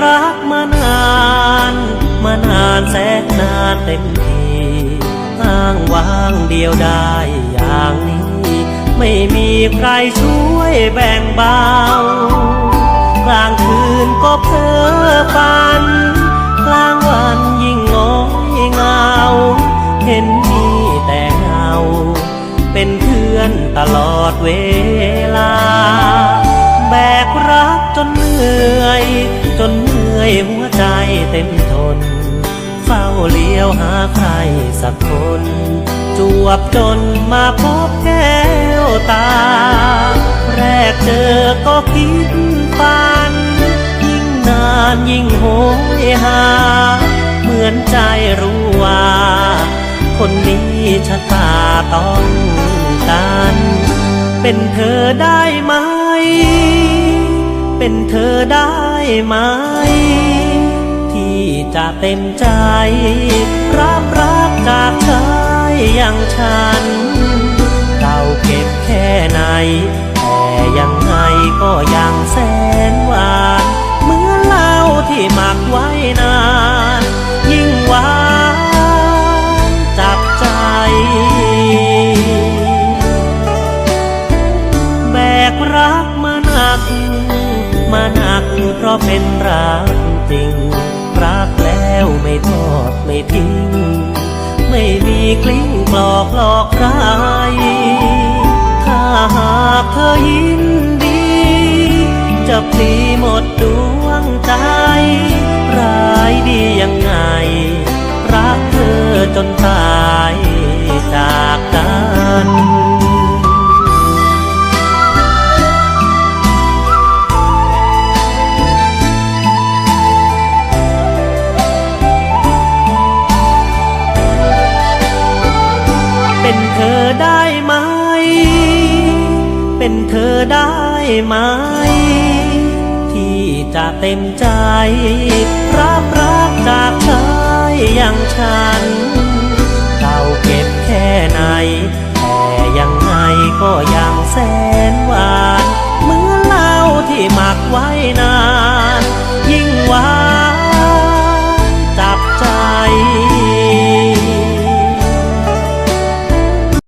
รักมานาน มานานแสนนานเต็มทีอ้างว้างเดียวได้อย่างนี้ ไม่มีใครช่วยแบ่งเบากลางคืนก็เพ้อฝัน กลางวันยิ่งง้อยเงา เห็นมีแต่เงา เป็นเพื่อนตลอดเวลา แบกรักจนเหนื่อย หัวใจเต็มทน เฝ้าเลี้ยวหาใครสักคน จวบจนมาพบแก้วตา แรกเจอก็คิดฝัน ยิ่งนานยิ่งโหยหา เหมือนใจรู้ว่า คนนี้ชะตาต้องการ เป็นเธอได้ไหม เป็นเธอได้ไหม ที่จะเต็มใจ รับรักจากชายอย่างฉันเก่าเก็บแค่ไหน แต่ยังไงก็ยังแสนหวาน เหมื่อนเหล้าที่หมักไว้นาน มาหนักเพราะเป็นรักจริง รักแล้วไม่ทอดไม่ทิ้ง ไม่มีกลิ้งกลอกหลอกใคร ถ้าหากเธอยินดี จะพลีหมดดวงใจร้ายดียังไง รักเธอจนตา เธอได้ไหม เป็นเธอได้ไหม ที่จะเต็มใจ รับรักจากชายอย่างฉัน